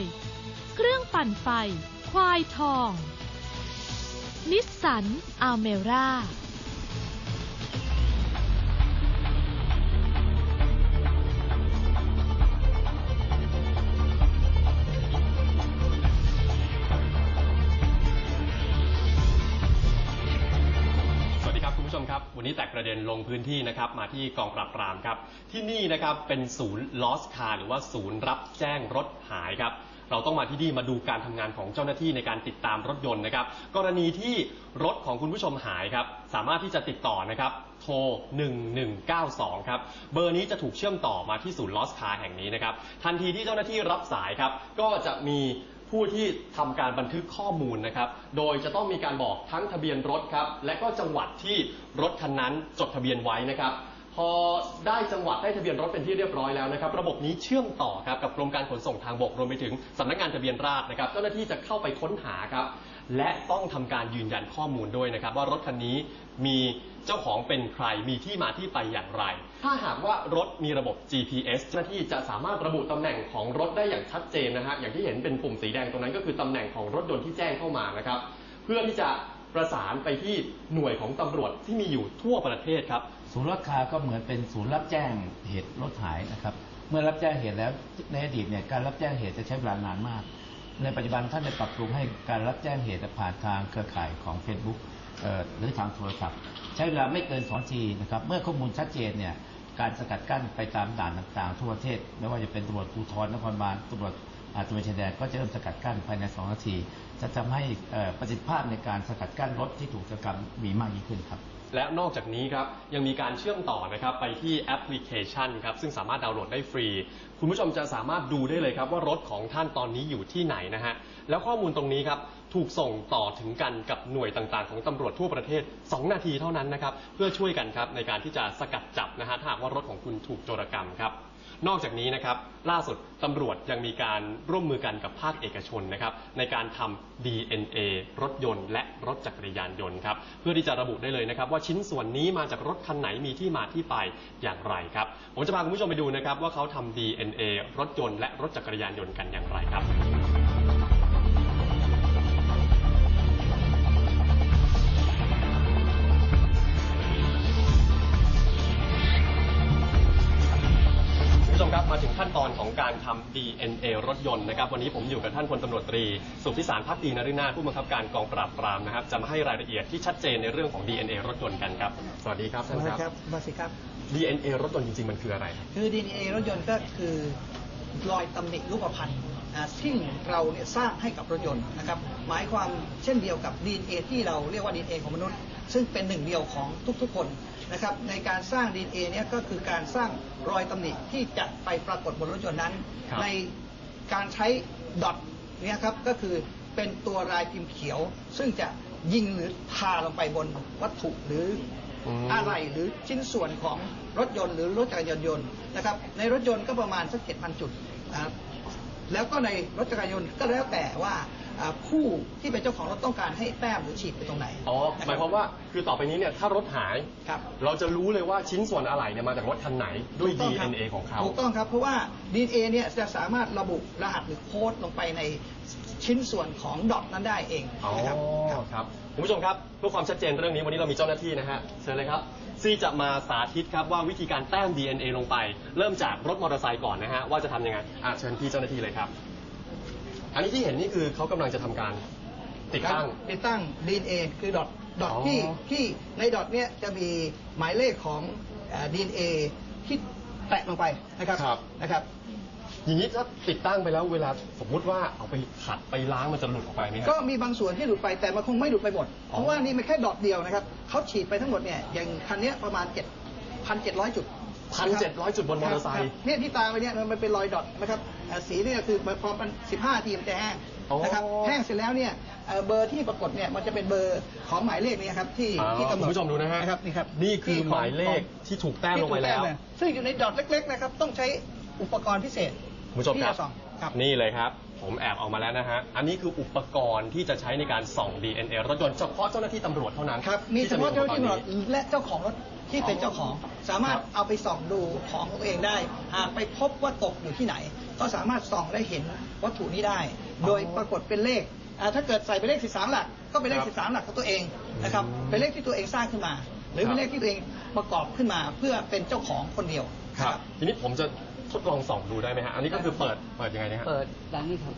ย เครื่องปั่นไฟ ควายทอง นิสสัน อัลเมร่า ประเด็นลงพื้นที่นะครับมาที่กองปราบปรามครับ ที่นี่นะครับเป็นศูนย์ lost car หรือว่าศูนย์รับแจ้งรถหายครับเราต้องมาที่นี่มาดูการทำงานของเจ้าหน้าที่ในการติดตามรถยนต์นะครับ กรณีที่รถของคุณผู้ชมหายครับ สามารถที่จะติดต่อนะครับ โทร 1192 ครับ เบอร์นี้จะถูกเชื่อมต่อมาที่ศูนย์ lost car แห่งนี้นะครับ ทันทีที่เจ้าหน้าที่รับสายครับ ก็จะมี ผู้ที่ทำการบันทึกข้อมูลนะครับ โดยจะต้องมีการบอกทั้งทะเบียนรถครับ และก็จังหวัดที่รถคันนั้นจดทะเบียนไว้นะครับ พอได้จังหวัดได้ทะเบียนรถเป็นที่เรียบร้อยแล้วนะครับ ระบบนี้เชื่อมต่อครับกับกรมการขนส่งทางบกรวมไปถึงสำนักงานทะเบียนราษฎรนะครับ เจ้าหน้าที่จะเข้าไปค้นหาครับ และต้องทำการยืนยันข้อมูลด้วยนะครับ ว่ารถคันนี้มีเจ้าของเป็นใครมีที่มาที่ไปอย่างไร ถ้าหากว่ารถมีระบบ GPS เจ้าหน้าที่จะสามารถระบุตำแหน่งของรถได้อย่างชัดเจนนะฮะอย่างที่เห็นเป็นปุ่มสีแดงตรงนั้นก็คือตำแหน่งของรถยนต์ที่แจ้งเข้ามานะครับ เพื่อที่จะประสานไปที่หน่วยของตำรวจที่มีอยู่ทั่วประเทศครับ ศูนย์รถคาก็เหมือนเป็นศูนย์รับแจ้งเหตุรถหายนะครับ เมื่อรับแจ้งเหตุแล้วในอดีตเนี่ยการรับแจ้งเหตุจะใช้เวลานานมาก ในปัจจุบันท่านได้ปรับปรุงให้การรับแจ้งเหตุผ่านทางเครือข่ายของ Facebook เอ่อหรือทางโทรศัพท์ ใช้เวลาไม่เกิน2นาทีนะครับเมื่อข้อมูลชัดเจนเนี่ยการสกัดกั้นไปตามด่านต่างๆ ทั่วประเทศ ไม่ว่าจะเป็นตำรวจภูธรนครบาลตำรวจอาตระเวนชายแดนก็จะเริ่มสกัดกั้นภายใน 2 นาที จะทำให้ประสิทธิภาพในการสกัดกั้นรถที่ถูกจกรรมมีมากยิ่งขึ้นครับ และนอกจากนี้ครับยังมีการเชื่อมต่อนะครับไปที่แอปพลิเคชันครับซึ่งสามารถดาวน์โหลดได้ฟรี คุณผู้ชมจะสามารถดูได้เลยครับว่ารถของท่านตอนนี้อยู่ที่ไหนนะฮะแล้วข้อมูลตรงนี้ครับถูกส่งต่อถึงกันกับหน่วยต่างๆ ของตำรวจทั่วประเทศ 2 นาทีเท่านั้นนะครับเพื่อช่วยกันครับในการที่จะสกัดจับนะฮะถ้าหากว่ารถของคุณถูกโจรกรรมครับ นอกจากนี้นะครับล่าสุดตำรวจยังมีการร่วมมือกันกับภาคเอกชนนะครับในการทำ DNA รถยนต์ และรถจักรยานยนต์ครับเพื่อที่จะระบุได้เลยนะครับ ว่าชิ้นส่วนนี้มาจากรถคันไหนมีที่มาที่ไปอย่างไรครับผมจะพาคุณผู้ชมไปดูนะครับว่าเขาทำ DNA รถยนต์และรถจักรยานยนต์กันอย่างไรครับ การทำ DNA รถยนต์นะครับวันนี้ผมอยู่กับท่านพลตำรวจตรี สุพิสารพักดีนรินาถผู้บังคับการกองปราบปรามนะครับจะมาให้รายละเอียดที่ชัดเจนในเรื่องของ DNA รถยนต์กันครับ สวัสดีครับท่านครับ มาสิครับ DNA รถยนต์จริงๆ มันคืออะไรครับคือ DNA รถยนต์ก็คือรอยตำหนิรูปพรรณอ่าที่เราเนี่ยสร้างให้กับรถยนต์นะครับหมายความเช่นเดียวกับ DNA ที่เราเรียกว่า DNA ของมนุษย์ ซึ่งเป็นหนึ่งเดียวของทุกๆคน นะครับในการสร้าง DNA เนี่ยก็คือการสร้างรอยตำหนิที่จะไปปรากฏบนรถยนต์นั้น ครับ ในการใช้ดอทเนี่ยครับก็คือเป็นตัวลายพิมพ์เขียว ซึ่งจะยิงหรือทาลงไปบนวัตถุหรือ อืม อะไรหรือชิ้นส่วนของรถยนต์หรือรถจักรยานยนต์นะครับในรถยนต์ก็ประมาณสักเจ็ดพันจุดนะครับแล้วก็ในรถจักรยานยนต์ก็แล้วแต่ว่าอ่า ผู้ที่เป็นเจ้าของรถต้องการให้แต้มหรือฉีดไปตรงไหน อ๋อนะครับหมายความว่าคือต่อไปนี้เนี่ยถ้ารถหาย ครับ เราจะรู้เลยว่าชิ้นส่วนอะไรเนี่ยมาจากรถคันไหนด้วย ถูกต้องครับ DNA ของเขา ถูกต้องครับ เพราะว่า DNA เนี่ยจะสามารถระบุรหัสหรือโค้ดลงไปในชิ้นส่วนของดอทนั้นได้เองอ๋อนะครับ ครับคุณผู้ชมครับเพื่อความชัดเจนเรื่องนี้วันนี้เรามีเจ้าหน้าที่นะฮะเชิญเลยครับซี่จะมาสาธิตครับว่าวิธีการแต้ม DNA ลงไป เริ่มจากรถมอเตอร์ไซค์ก่อนนะฮะว่าจะทำยังไงอะเชิญพี่เจ้าหน้าที่เลยครับ อันนี้ที่เห็นนี่คือเขากำลังจะทำการติดตั้ง ติดตั้ง DNA คือดอทดอทอ๋อที่ที่ในดอทเนี่ยจะมีหมายเลขของเอ่อ DNA ที่แตะลงไปนะครับครับ นะครับ อย่างนี้ถ้าติดตั้งไปแล้วเวลาสมมุติว่าเอาไปขัดไปล้างมันจะหลุดออกไปไหมครับ ก็มีบางส่วนที่หลุดไปแต่มันคงไม่หลุดไปหมด อ๋อ เพราะว่านี่มันแค่ดอทเดียวนะครับเขาฉีดไปทั้งหมดเนี่ยอย่างคันเนี้ยประมาณ7 1,700 จุด พันเจ็ดร้อยจุดบนมอเตอร์ไซคค์ บเนี่ยที่ตาไปเนี่ยมันเป็นรอยดอทนะครับเอ่อสีเนี่ยคือพอมัน15 ทีมันจะแห้งอ๋อนะครับแห้งเสร็จแล้วเนี่ยเอ่อเบอร์ที่ปรากฏเนี่ยมันจะเป็นเบอร์ของหมายเลขนี้ครับที่อ่าที่กำหนคุณดผู้ชมดูนะฮะนะครับนี่ครับนี่คือที่ขงหมายเลขของที่ถูกแต้มลงไปแล้ว ที่ถูกต้มซึ่งอยู่ในดอทเล็กๆนะครับต้องใช้อุปกรณ์พิเศษคุณผู้ชมครับที่จะส่องครับ นี่เลยครับ ผมแอบออกมาแล้วนะฮะ อันนี้คืออุปกรณ์ที่จะใช้ในการส่อง DNA รถยนต์เฉพาะเจ้าหน้าที่ตำรวจเท่านั้นครับมีที่เฉจะพาะเจ้าหน้าที่ตำรวจอุปกรณ์นี้และเจ้าของรถ ที่เป็นเจ้าของ สามารถครับเอาไปส่องดูของตัวเองได้ หากไปพบว่าตกอยู่ที่ไหน ก็สามารถส่องและเห็นวัตถุนี้ได้ โดยปรากฏเป็นเลขอ่าถ้าเกิดใส่เป็นเลข 13 หลัก ก็เป็นเลขครับ13 หลักของตัวเองนะครับเป็นเลขที่ตัวเองสร้างขึ้นมา หรือครับเป็นเลขที่ตัวเองประกอบขึ้นมาเพื่อเป็นเจ้าของคนเดียวครับนะทีนี้ผมจะทดลองส่องดูได้ไหมฮะ อันนี้ก็คือเปิด เปิดยังไงนะฮะ เปิดดังนี้ครับ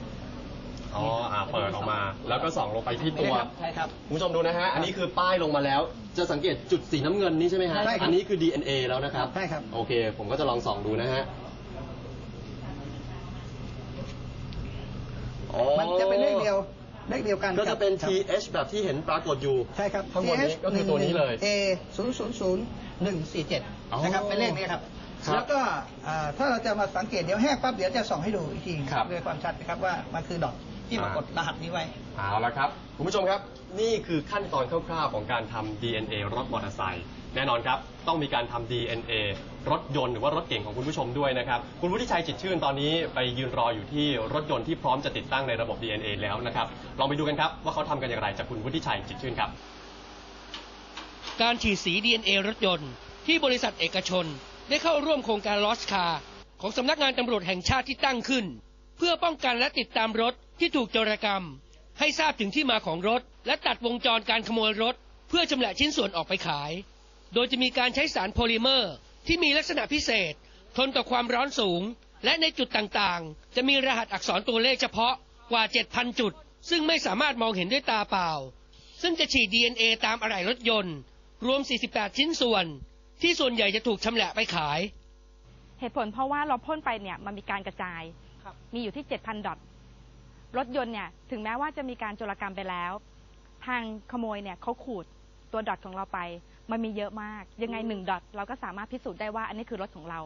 อ๋ออ่าเปิดออกมา แล้วก็ส่องลงไปที่ตัว ใช่ครับ คุณผู้ชมดูนะฮะ อันนี้คือป้ายลงมาแล้ว จะสังเกตจุดสีน้ำเงินนี่ใช่ไหมฮะ ใช่ครับอันนี้คือ DNA แล้วนะครับ ใช่ครับ โอเค ผมก็จะลองส่องดูนะฮะอ๋อมันจะเป็นเลขเดียวเลขเดียวกันก็จะเป็น ครับ TH แบบที่เห็นปรากฏอยู่ ใช่ครับข้างบนนี้ก็คือตัวนี้เลย A 0 0 0 1 4อ๋อ7นะครับเป็นเลขนี้ครับ ครับแล้วก็อ่าถ้าเราจะมาสังเกตเดี๋ยวแห้งปั๊บเดี๋ยวจะส่องให้ดูอีกทีครับ ด้วยความชัดนะครับว่ามันคือดอท ที่ปรากฏรหัสนี้ไว้ เอาละครับ คุณผู้ชมครับ นี่คือขั้นตอนคร่าวๆของการทำ DNA รถมอเตอร์ไซค์แน่นอนครับ ต้องมีการทำ DNA รถยนต์หรือว่ารถเก่งของคุณผู้ชมด้วยนะครับ คุณวุฒิชัยจิตชื่นตอนนี้ไปยืนรออยู่ที่รถยนต์ที่พร้อมจะติดตั้งในระบบ DNA แล้วนะครับ ลองไปดูกันครับว่าเขาทำกันอย่างไรจากคุณวุฒิชัยจิตชื่นครับ การฉีดสี DNA รถยนต์ ที่บริษัทเอกชน ได้เข้าร่วมโครงการลอสคาของสำนักงานตำรวจแห่งชาติที่ตั้งขึ้น เพื่อป้องกันและติดตามรถ ที่ถูกโจรกรรม ให้ทราบถึงที่มาของรถ และตัดวงจรการขโมยรถ เพื่อชำแหละชิ้นส่วนออกไปขาย โดยจะมีการใช้สารโพลิเมอร์ ที่มีลักษณะพิเศษ ทนต่อความร้อนสูง และในจุดต่างๆ จะมีรหัสอักษรตัวเลขเฉพาะกว่า 7,000 จุด ซึ่งไม่สามารถมองเห็นด้วยตาเปล่า ซึ่งจะฉีด DNA ตามอะไหล่รถยนต์ รวม 48 ชิ้นส่วน ที่ส่วนใหญ่จะถูกชำแหละไปขาย เหตุผลเพราะว่าเราพ่นไปเนี่ยมันมีการกระจาย มีอยู่ที่ 7,000 ดอท รถยนต์เนี่ยถึงแม้ว่าจะมีการโจรกรรมไปแล้ว ทางขโมยเนี่ยเขาขูดตัวดอทของเราไป มันมีเยอะมาก ยังไงหนึ่งดอทเราก็สามารถพิสูจน์ได้ว่าอันนี้คือรถของเรา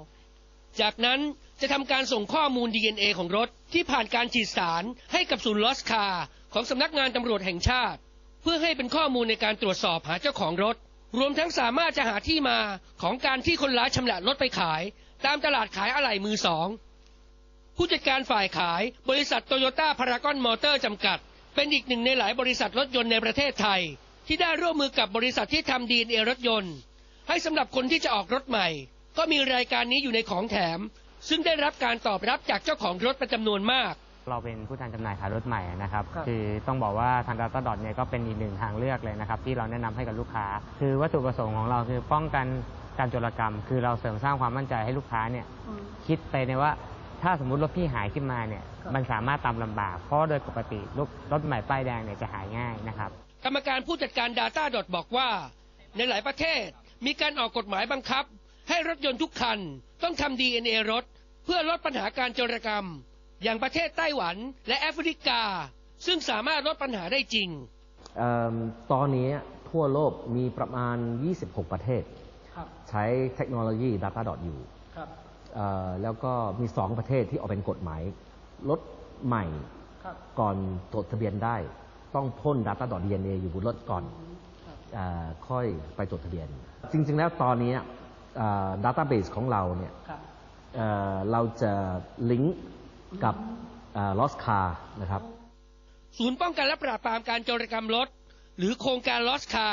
จากนั้นจะทำการส่งข้อมูล DNA ของรถที่ผ่านการฉีดสารให้กับศูนย์ลอสคาของสำนักงานตำรวจแห่งชาติ เพื่อให้เป็นข้อมูลในการตรวจสอบหาเจ้าของรถ รวมทั้งสามารถจะหาที่มาของการที่คนร้ายชำแหละรถไปขาย ตามตลาดขายอะไหล่มือสอง ผู้จัดการฝ่ายขายบริษัทโตโยต้าพารากอนมอเตอร์จำกัด เป็นอีกหนึ่งในหลายบริษัทรถยนต์ในประเทศไทย ที่ได้ร่วมมือกับบริษัทที่ทำดีเอรถยนต์ ให้สำหรับคนที่จะออกรถใหม่ ก็มีรายการนี้อยู่ในของแถม ซึ่งได้รับการตอบรับจากเจ้าของรถเป็นจำนวนมากเราเป็นผู้แทนจำหน่ายขายรถใหม่นะครับครับคือต้องบอกว่าทาง Data Dot เนี่ยก็เป็นอีกหนึ่งทางเลือกเลยนะครับ ที่เราแนะนำให้กับลูกค้า คือวัตถุประสงค์ของเราคือป้องกันการโจรกรรม คือเราเสริมสร้างความมั่นใจให้ลูกค้าเนี่ยคิดไปในว่า ถ้าสมมุติรถพี่หายขึ้นมาเนี่ยมันสามารถตามลำบาก เพราะโดยปกติรถรถใหม่ป้ายแดงเนี่ยจะหายง่ายนะครับ กรรมการผู้จัดการ Data ดอทบอกว่า ในหลายประเทศมีการออกกฎหมายบังคับ ให้รถยนต์ทุกคันต้องทำ DNA รถ เพื่อลดปัญหาการโจรกรรม อย่างประเทศไต้หวันและแอฟริกา ซึ่งสามารถลดปัญหาได้จริง เอิ่มตอนนี้ทั่วโลกมีประมาณ 26 ประเทศครับใช้เทคโนโลยี Datadot อยู่ ครับเอ่อ แล้วก็มี2ประเทศที่ออกเป็นกฎหมายรถใหม่ครับก่อนจดทะเบียนได้ ต้องพ่น Datadot DNA อยู่บนรถก่อนเออค่อยไปจดทะเบียน จริง ๆ แล้วตอนนี้ดัตต้าเบสของเราเนี่ยครับเอ่อเราจะลิงก์กับลอสคานะครับ ศูนย์ป้องกันและปราบปรามการโจรกรรมรถ หรือโครงการลอสคา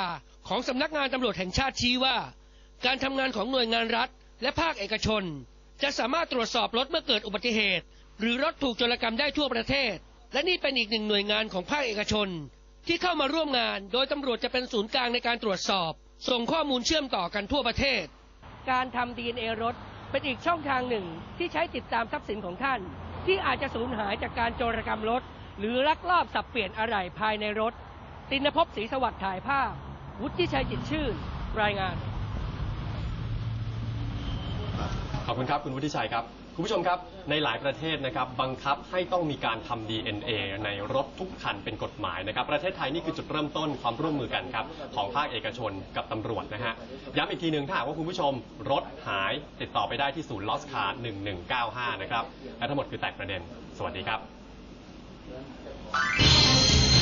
ของสำนักงานตำรวจแห่งชาติชี้ว่า การทำงานของหน่วยงานรัฐ และภาคเอกชน จะสามารถตรวจสอบรถเมื่อเกิดอุบัติเหตุ หรือรถถูกโจรกรรมได้ทั่วประเทศ และนี่เป็นอีกหนึ่งหน่วยงานของภาคเอกชน ที่เข้ามาร่วมงาน โดยตำรวจจะเป็นศูนย์กลางในการตรวจสอบ ส่งข้อมูลเชื่อมต่อกันทั่วประเทศ การทำ DNA รถเป็นอีกช่องทางหนึ่งที่ใช้ติดตามทรัพย์สินของท่าน ที่อาจจะสูญหายจากการโจรกรรมรถ หรือลักลอบสับเปลี่ยนอะไหล่ภายในรถตินภพศรีสวัสดิ์ถ่ายภาพ วุฒิชัยจิตชื่น รายงาน ขอบคุณครับ คุณวุฒิชัยครับ คุณผู้ชมครับ ในหลายประเทศนะครับ บังคับให้ต้องมีการทำ DNA ในรถทุกคันเป็นกฎหมายนะครับ ประเทศไทยนี่คือจุดเริ่มต้นความร่วมมือกันครับ ของภาคเอกชนกับตำรวจนะฮะ ย้ำอีกทีหนึ่งถ้าหากว่าคุณผู้ชมรถหายติดต่อไปได้ที่ศูนย์ลอสคา1195 นะครับ และทั้งหมดคือแตกประเด็น สวัสดีครับ